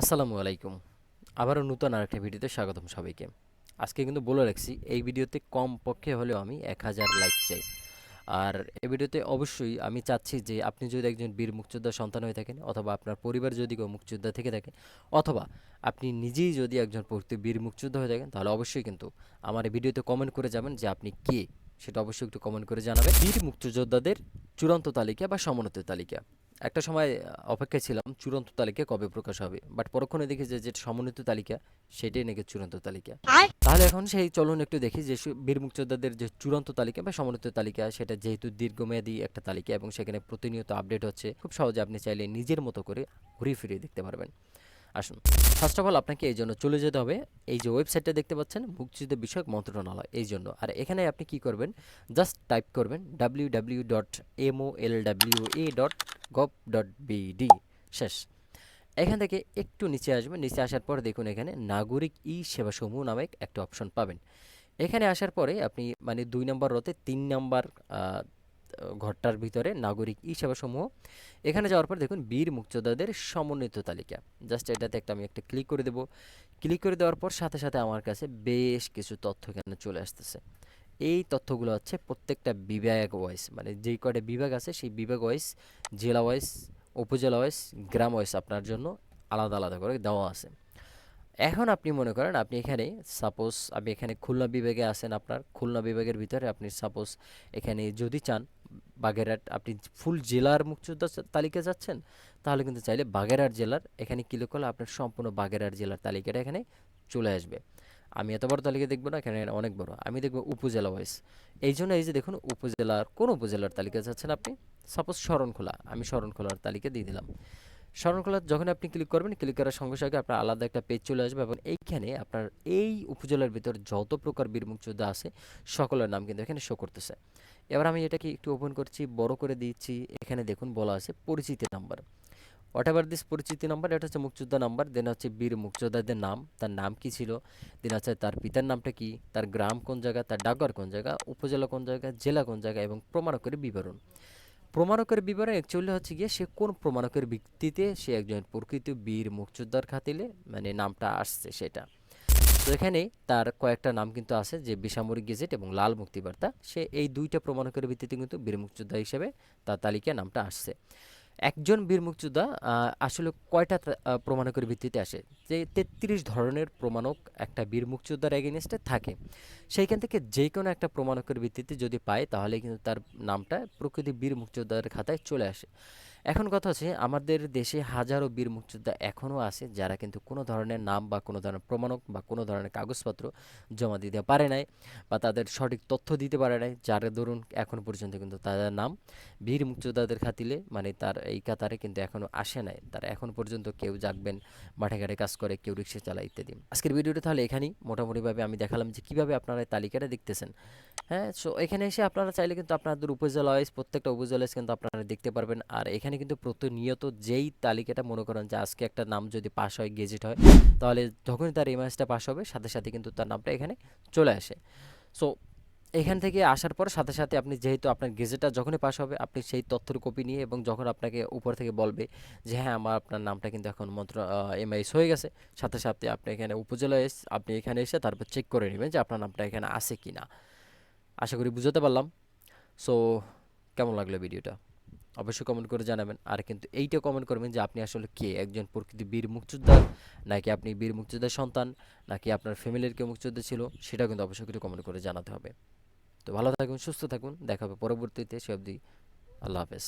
আসসালামু আলাইকুম। আবারও নতুন আরেকটা ভিডিওতে স্বাগতম সবাইকে। আজকে কিন্তু বলে রাখছি, এই ভিডিওতে কম পক্ষে হলেও আমি এক হাজার লাইক চাই। আর এই ভিডিওতে অবশ্যই আমি চাচ্ছি যে আপনি যদি একজন বীর মুক্তিযোদ্ধার সন্তান হয়ে থাকেন, অথবা আপনার পরিবার যদি কেউ মুক্তিযোদ্ধা থেকে থাকে, অথবা আপনি নিজেই যদি একজন বীর মুক্তিযোদ্ধা হয়ে থাকেন, তাহলে অবশ্যই কিন্তু আমার এই ভিডিওতে কমেন্ট করে যাবেন যে আপনি কে? সেটা অবশ্যই একটু কমেন্ট করে জানাবেন। বীর মুক্তিযোদ্ধাদের চূড়ান্ত তালিকা বা সমন্বিত তালিকা। একটা সময় আহ, অপেক্ষায় ছিলাম চূড়ান্ত তালিকা কবে প্রকাশ হবে। বাট পরক্ষণে দেখি যে যেটা সমন্বিত তালিকা সেটাই নাকি চূড়ান্ত তালিকা। তাহলে এখন সেই চলুন একটু দেখি যে বীর মুক্তিযোদ্ধাদের যে চূড়ান্ত তালিকা বা সমন্বিত তালিকা সেটা যেহেতু দীর্ঘমেয়াদী একটা তালিকা এবং সেখানে প্রতিনিয়ত আপডেট হচ্ছে খুব সহজে আপনি চাইলে নিজের মতো করে ঘুরিয়ে ফিরিয়ে দেখতে পারবেন। আসুন। ফার্স্ট অফ অল আপনাকে এই জন্য চলে যেতে হবে। এই যে ওয়েবসাইটটা দেখতে পাচ্ছেন মুক্তিযুদ্ধ বিষয়ক মন্ত্রণালয় এই জন্য। আর এখানে আপনি কি করবেন? জাস্ট টাইপ করবেন W W dot M O L W A dot gov dot BD শেষ। এখান থেকে একটু নিচে আসবেন। নিচে আসার পর দেখুন এখানে নাগরিক ই সেবা সমূহ নামে একটা অপশন পাবেন। এখানে আসার পরে আপনি মানে দুই নম্বর রতে তিন নম্বর ঘরটার ভিতরে নাগরিক ই সেবা সমূহ এখানে যাওয়ার পর দেখুন বীর মুক্তিযোদ্ধাদের সমন্বিত তালিকা। জাস্ট এটাতে একটা আমি একটা ক্লিক করে দেবো। ক্লিক করে দেওয়ার পর সাথে সাথে আমার কাছে বেশ কিছু তথ্য এখানে চলে আসতেছে। এই তথ্যগুলো হচ্ছে প্রত্যেকটা বিভাগ ওয়াইজ মানে যেই কয়টা বিভাগ আছে সেই বিভাগ ওয়াইজ, জেলা ওয়াইজ, উপজেলা ওয়াইজ, গ্রাম ওয়াইজ আপনার জন্য আলাদা আলাদা করে দেওয়া আছে। এখন আপনি মনে করেন আপনি এখানে সাপোজ আপনি এখানে খুলনা বিভাগে আছেন আপনার, খুলনা বিভাগের ভিতরে আপনি সাপোজ এখানে যদি চান, বাগেরহাট আপনি ফুল জেলার মুক্তিযোদ্ধা তালিকা যাচ্ছেন, তাহলে কিন্তু চাইলে বাগেরহাট জেলার এখানে ক্লিক করলে আপনার সম্পূর্ণ বাগেরহাট জেলার তালিকাটা এখানে চলে আসবে। আমি এত বড় তালিকা দেখব না এখানে অনেক বড়। আমি দেখব উপজেলা ওয়াইজ এই জন্য এই যে দেখুন, উপজেলার, কোন উপজেলার তালিকা যাচ্ছেন আপনি? সাপোজ শরণখোলা, আমি শরণখোলার তালিকা দিয়ে দিলাম। শরণখোলা, যখন আপনি ক্লিক করবেন ক্লিক করার সঙ্গে সঙ্গে আপনার আলাদা একটা পেজ চলে আসবে এবং এইখানে আপনার এই উপজেলার ভিতর যত প্রকার বীর মুক্তিযোদ্ধা আছে, সকলের নাম কিন্তু এখানে শো করতেছে। এবার আমি এটাকে একটু ওপেন করছি, বড় করে দিচ্ছি। এখানে দেখুন বলা আছে পরিচিতি নাম্বার হোয়াট এভার দিস পরিচিতি নাম্বার এটা হচ্ছে মুক্তিযোদ্ধা নাম্বার দেন হচ্ছে বীর মুক্তিযোদ্ধাদের নাম তার নাম কি ছিল দেন হচ্ছে তার পিতার নামটা কি তার গ্রাম কোন জায়গা তার ডাকঘর কোন জায়গা উপজেলা কোন জায়গা জেলা কোন জায়গা এবং প্রমাণকের বিবরণ প্রমাণকের বিবরণ অ্যাকচুয়ালি হচ্ছে গিয়ে সে কোন প্রমাণকের ভিত্তিতে সে একজন প্রকৃত বীর মুক্তিযোদ্ধার খাতিলে মানে নামটা আসছে সেটা। তো এখানে তার কয়েকটা নাম কিন্তু আছে, যে বেসামরিক গেজেট এবং লাল মুক্তিবার্তা। সে এই দুইটা প্রমাণকের ভিত্তিতে কিন্তু বীর মুক্তিযোদ্ধা হিসেবে তার তালিকায় নামটা আসছে। একজন বীর মুক্তিযোদ্ধা আসলে কয়টা প্রমাণকের ভিত্তিতে আসে? যে তেত্রিশ ধরনের প্রমাণক একটা বীর মুক্তিযোদ্ধার এগেনস্টে থাকে। সেইখান থেকে যে কোনো একটা প্রমাণকের ভিত্তিতে যদি পায়, তাহলে কিন্তু তার নামটা প্রকৃতি বীর মুক্তিযোদ্ধার খাতায় চলে আসে। এখন কথা হচ্ছে, আমাদের দেশে হাজারো বীর মুক্তিযোদ্ধা এখনও আছে যারা কিন্তু কোনো ধরনের নাম বা কোনো ধরনের প্রমাণক বা কোনো ধরনের কাগজপত্র জমা দিতে পারে নাই বা তাদের সঠিক তথ্য দিতে পারে নাই, যার দরুন এখন পর্যন্ত কিন্তু তাদের নাম বীর মুক্তিযোদ্ধাদের খাতিলে মানে তার এই কাতারে কিন্তু এখনও আসে নাই। তারা এখন পর্যন্ত কেউ জাগবেন, মাঠে ঘাটে কাজ করে, কেউ রিক্সা চালায় ইত্যাদি। আজকের ভিডিওটা তাহলে এখানেই। মোটামুটিভাবে আমি দেখালাম যে কীভাবে আপনারা তালিকাটা দেখতেছেন। হ্যাঁ সো এখানে এসে আপনারা চাইলে কিন্তু আপনাদের উপজেলা ওয়াইজ প্রত্যেকটা উপজেলা wise কিন্তু আপনারা দেখতে পারবেন। আর এখানে কিন্তু প্রতিনিয়ত যেই তালিকাটা মনে করেন যে আজকে একটা নাম যদি পাস হয়, গেজেট হয়, তাহলে যখনই তার ম্যাচটা পাস হবে, সাথে সাথে কিন্তু তার নামটা এখানে চলে আসে। সো এখান থেকে আসার পর সাথে সাথে আপনি যেহেতু আপনার গেজেটটা যখনই পাস হবে, আপনি সেই তথ্যের কপি নিয়ে এবং যখন আপনাকে উপর থেকে বলবে যে হ্যাঁ আমার আপনার নামটা কিন্তু এখন মন্ত্র এমআইএস হয়ে গেছে, সাথে সাথে আপনি এখানে উপজেলা এস আপনি এখানে এসে তারপর চেক করে নেবেন যে আপনার নামটা এখানে আছে কি না আশা করি বুঝাতে পারলাম। সো কেমন লাগল ভিডিওটা? অবশ্যই কমেন্ট করে জানাবেন। আর কিন্তু এইটা কমেন্ট করবেন যে আপনি আসলে কে? একজন প্রকৃতি বীর মুক্তিযোদ্ধা, নাকি আপনি বীর মুক্তিযোদ্ধার সন্তান, নাকি আপনার ফ্যামিলির কেউ মুক্তিযোদ্ধা ছিল? সেটা কিন্তু অবশ্যই কিন্তু কমেন্ট করে জানাতে হবে। তো ভালো থাকুন, সুস্থ থাকুন। দেখা হবে পরবর্তীতে। সে অবধি আল্লাহ হাফেজ।